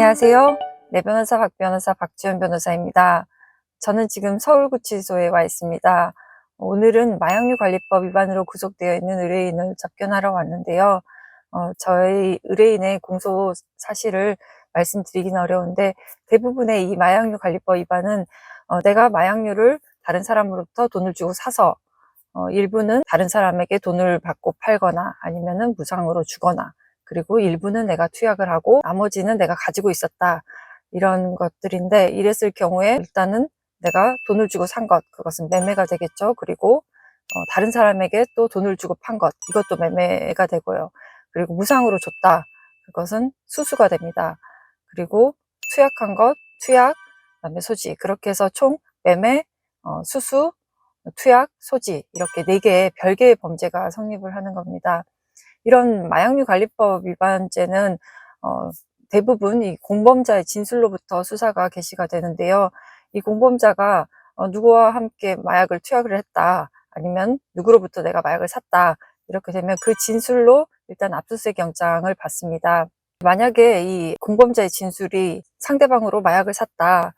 안녕하세요. 내 변호사 박 변호사 박지원 변호사입니다. 저는 지금 서울구치소에 와 있습니다. 오늘은 마약류 관리법 위반으로 구속되어 있는 의뢰인을 접견하러 왔는데요. 어, 저희 의뢰인의 공소 사실을 말씀드리긴 어려운데 대부분의 이 마약류 관리법 위반은 어, 내가 마약류를 다른 사람으로부터 돈을 주고 사서 어, 일부는 다른 사람에게 돈을 받고 팔거나 아니면은 무상으로 주거나 그리고 일부는 내가 투약을 하고 나머지는 내가 가지고 있었다. 이런 것들인데 이랬을 경우에 일단은 내가 돈을 주고 산 것, 그것은 매매가 되겠죠. 그리고 어, 다른 사람에게 또 돈을 주고 판 것, 이것도 매매가 되고요. 그리고 무상으로 줬다. 그것은 수수가 됩니다. 그리고 투약한 것, 투약, 그다음에 소지. 그렇게 해서 총 매매, 어, 수수, 투약, 소지 이렇게 네 개의 별개의 범죄가 성립을 하는 겁니다. 이런 마약류 관리법 위반죄는 어, 대부분 이 공범자의 진술로부터 수사가 개시가 되는데요. 이 공범자가 어, 누구와 함께 마약을 투약을 했다, 아니면 누구로부터 내가 마약을 샀다, 이렇게 되면 그 진술로 일단 압수수색 영장을 받습니다. 만약에 이 공범자의 진술이 상대방으로 마약을 샀다,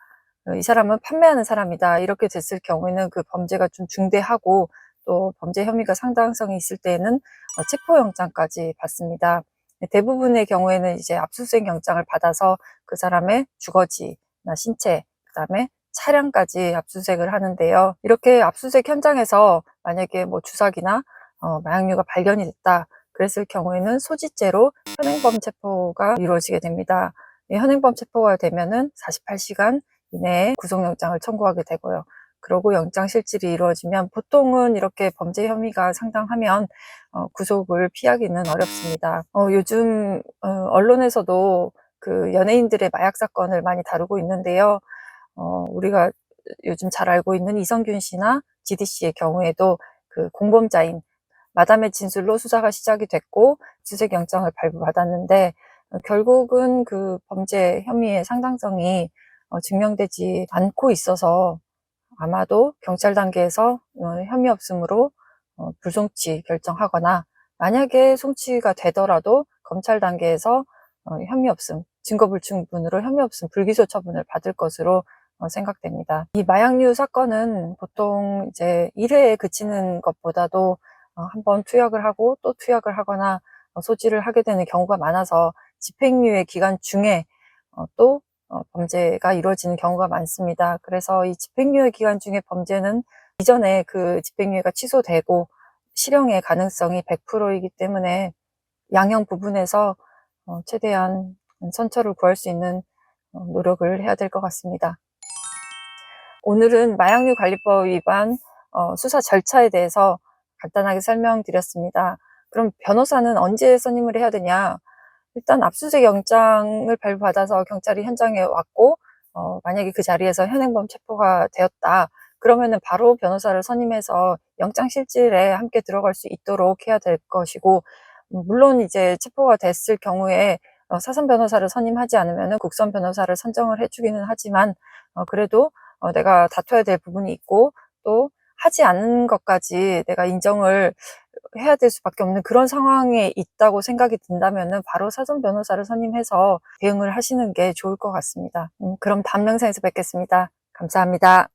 어, 이 사람은 판매하는 사람이다, 이렇게 됐을 경우에는 그 범죄가 좀 중대하고 또 범죄 혐의가 상당성이 있을 때에는 어, 체포영장까지 받습니다. 대부분의 경우에는 이제 압수수색 영장을 받아서 그 사람의 주거지나 신체, 그 다음에 차량까지 압수수색을 하는데요. 이렇게 압수수색 현장에서 만약에 뭐 주사기나 어, 마약류가 발견이 됐다. 그랬을 경우에는 소지죄로 현행범 체포가 이루어지게 됩니다. 이 현행범 체포가 되면은 48시간 이내에 구속영장을 청구하게 되고요. 그러고 영장 실질이 이루어지면 보통은 이렇게 범죄 혐의가 상당하면 어, 구속을 피하기는 어렵습니다. 어, 요즘 어, 언론에서도 그 연예인들의 마약 사건을 많이 다루고 있는데요. 어, 우리가 요즘 잘 알고 있는 이성균 씨나 지디 씨의 경우에도 그 공범자인 마담의 진술로 수사가 시작이 됐고 수색 영장을 발부받았는데 어, 결국은 그 범죄 혐의의 상당성이 어, 증명되지 않고 있어서 아마도 경찰 단계에서 어, 혐의 없음으로 어, 불송치 결정하거나 만약에 송치가 되더라도 검찰 단계에서 어, 혐의 없음, 증거 불충분으로 혐의 없음 불기소 처분을 받을 것으로 어, 생각됩니다. 이 마약류 사건은 보통 이제 1회에 그치는 것보다도 어, 한번 투약을 하고 또 투약을 하거나 어, 소지를 하게 되는 경우가 많아서 집행유예 기간 중에 어, 또 어, 범죄가 이루어지는 경우가 많습니다. 그래서 이 집행유예 기간 중에 범죄는 이전에 그 집행유예가 취소되고 실형의 가능성이 100%이기 때문에 양형 부분에서 어, 최대한 선처를 구할 수 있는 어, 노력을 해야 될 것 같습니다. 오늘은 마약류 관리법 위반 어, 수사 절차에 대해서 간단하게 설명드렸습니다. 그럼 변호사는 언제 선임을 해야 되냐? 일단 압수수색 영장을 발부받아서 경찰이 현장에 왔고 어, 만약에 그 자리에서 현행범 체포가 되었다. 그러면은 바로 변호사를 선임해서 영장 실질에 함께 들어갈 수 있도록 해야 될 것이고 음, 물론 이제 체포가 됐을 경우에 어, 사선 변호사를 선임하지 않으면은 국선 변호사를 선정을 해주기는 하지만 어, 그래도 어, 내가 다퉈야 될 부분이 있고 또 하지 않는 것까지 내가 인정을 해야 될 수밖에 없는 그런 상황에 있다고 생각이 든다면은 바로 사전 변호사를 선임해서 대응을 하시는 게 좋을 것 같습니다. 음, 그럼 다음 영상에서 뵙겠습니다. 감사합니다.